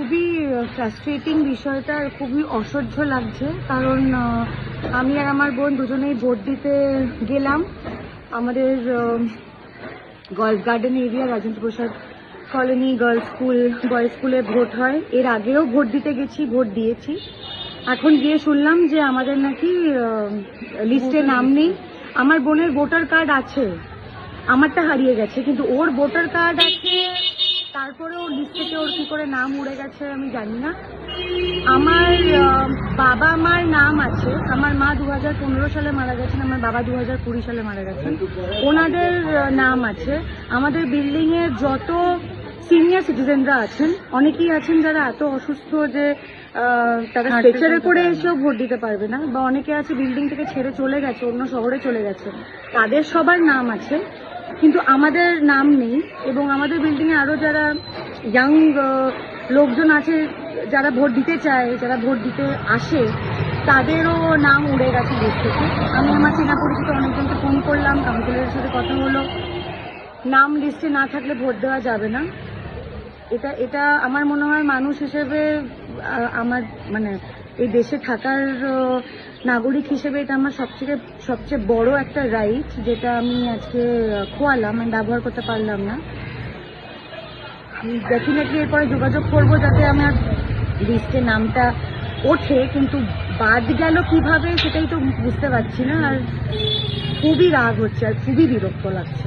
খুবই ফ্রাস্ট্রেটিং বিষয়টা, খুবই অসহ্য লাগছে। কারণ আমি আর আমার বোন দুজনেই ভোট দিতে গেলাম। আমাদের golf garden area Rajendra Prasad colony girls school boys স্কুলে ভোট হয়। এর আগেও ভোট দিতে গেছি ভোট দিয়েছি। এখন গিয়ে শুনলাম যে আমাদের নাকি লিস্টে নাম নেই। আমার বোনের ভোটার কার্ড আছে। আমারটা হারিয়ে গেছে, কিন্তু ওর ভোটার কার্ড আছে তারপরে ওর লিস্ট থেকে ওর কি করে নাম উড়ে গেছে আমি জানি না। আমার বাবা মার নাম আছে। আমার মা দু হাজার পনেরো সালে মারা গেছেন আমার বাবা দু হাজার কুড়ি সালে মারা গেছেন। ওনাদের নাম আছে। আমাদের বিল্ডিং এর যত সিনিয়র সিটিজেনরা আছেন অনেকেই আছেন যারা এত অসুস্থ যে তারা স্ট্রেচারে করে এসেও ভোট দিতে পারবে না বা অনেকে আছে বিল্ডিং থেকে ছেড়ে চলে গেছে অন্য শহরে চলে গেছে। তাদের সবার নাম আছে। কিন্তু আমাদের নাম নেই এবং আমাদের বিল্ডিংয়ে আরও যারা ইয়াং লোকজন আছে, যারা ভোট দিতে চায়, যারা ভোট দিতে আসে, তাদেরও নাম উড়ে গেছে লিস্ট থেকে। আমি আমার চেনা পরিচিত অনেকজনকে ফোন করলাম কাউন্সিলরের সাথে কথা হলো। নাম লিস্টে না থাকলে ভোট দেওয়া যাবে না। এটা এটা আমার মনে হয় মানুষ হিসেবে আমার মানে এই দেশে থাকার নাগরিক হিসেবে এটা আমার সবথেকে, সবচেয়ে বড় একটা রাইট যেটা আমি আজকে খোয়ালাম। আমি ব্যবহার করতে পারলাম না। ডেফিনেটলি এরপরে যোগাযোগ করব যাতে আমার লিস্টে নামটা ওঠে, কিন্তু বাদ গেল কীভাবে সেটাই তো বুঝতে পারছি না। আর খুবই রাগ হচ্ছে আর খুবই বিরক্ত লাগছে।